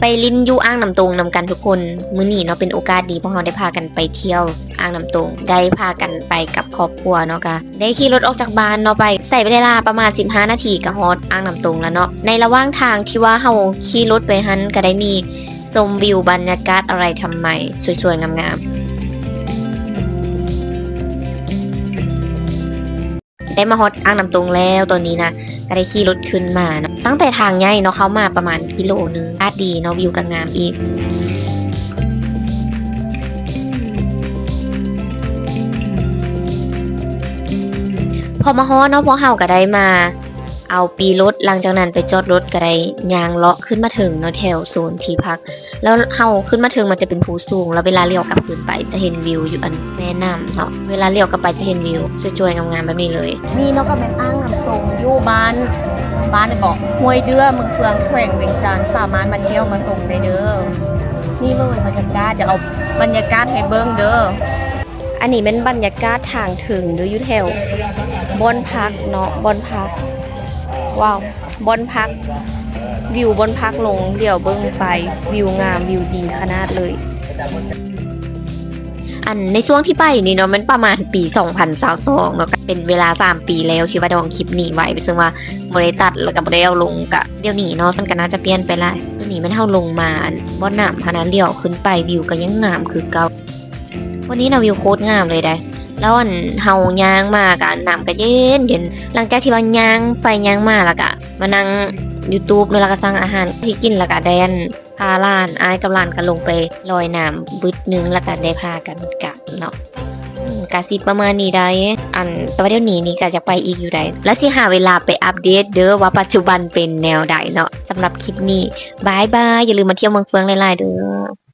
ไปลิ้นยู่อ่างน้ำตรงนำกันทุกคนมื้อนี้เนาะเป็นโอกาสดีเพราะเราได้พากันไปเที่ยวอ่างน้ำตรงได้พากันไปกับครอบครัวเนาะกะได้ขี่รถออกจากบ้านเนาะไปใส่เวลาประมาณ 15 นาทีกับฮอตอ่างน้ำตรงแล้วเนาะในระหว่างทางที่ว่าเฮาขี่รถไปหันก็ได้มีชมวิวบรรยากาศอะไรทำไมสวยๆงามๆ ได้มาฮอตอ้างน้ำตรงแล้วตอนนี้นะก็ได้ขี่รถขึ้นมานะตั้งแต่ทางใหญ่เนาะเขามาประมาณกิโลนึงอาดีเนาะวิวก็งามอีกพอมาฮอตเนาะพอเฮาก็ได้มา เอาปีรถหลังจากนั้นไปจอดรถก็ได้ยางเลาะขึ้นมาถึงเนาะแถวโซนที่พัก แล้วเฮาขึ้นมาถึงมันจะเป็นภูสูง แล้วเวลาเลี้ยวกลับคืนไปจะเห็นวิวอยู่อันแม่น้ำเนาะเวลาเลี้ยวกลับไปจะเห็นวิวสวยๆงามๆแบบนี้เลยนี่เนาะก็เป็นอ้างน้ำตรงอยู่บ้านบ้านเกาะห้วยเดือเมืองเฟืองแขวงเวียงจันทน์สามารถมาเที่ยวมาส่งได้เด้อนี่เลยบรรยากาศจะเอาบรรยากาศให้เบิ่งเด้ออันนี้เป็นบรรยากาศทางถึงหรืออยู่แถวบอนพักเนาะบอนพัก ว้าวบอนพัก วิวบอนพักลง เดี๋ยวเบิ้งไป วิวงามวิวดีขนาดเลย อันในช่วงที่ไปนี่เนาะมันประมาณปี 2022เนาะก็เป็นเวลา 3 ปีแล้วที่ว่าดองคลิปนี้ไว้ซึ่งว่าบริตัดแล้วก็บริเอาลงกะเดี๋ยวนี้เนาะมันก็น่าจะเปลี่ยนไปละตัวนี้มันเท่าลงมาบอนน้ำพานาเลี้ยวขึ้นไปวิวก็ยังงามคือเก่าวันนี้นะวิวโคตรงามเลยได้ แล้วอันเฮาย่างมากะน้ำก็เย็นเย็นหลังจากที่ว่าย่างไปย่างมาแล้วก็มานั่ง YouTube แล้วก็สั่งอาหารที่กินแล้วก็แดนพาล้านอายกับลานก็ลงไปลอยน้ำบึดนึงแล้วก็ได้พากันกลับเนาะกะสิประมาณนี้ได้ อันต่ว่าเดี๋ยวนี้นี่ก็จะไปอีกอยู่ได้ แล้วสิหาเวลาไปอัปเดตเด้อว่าปัจจุบันเป็นแนวใดเนาะสำหรับคลิปนี้บายบายอย่าลืมมาเที่ยวเมืองเฟืองหลายๆเด้อ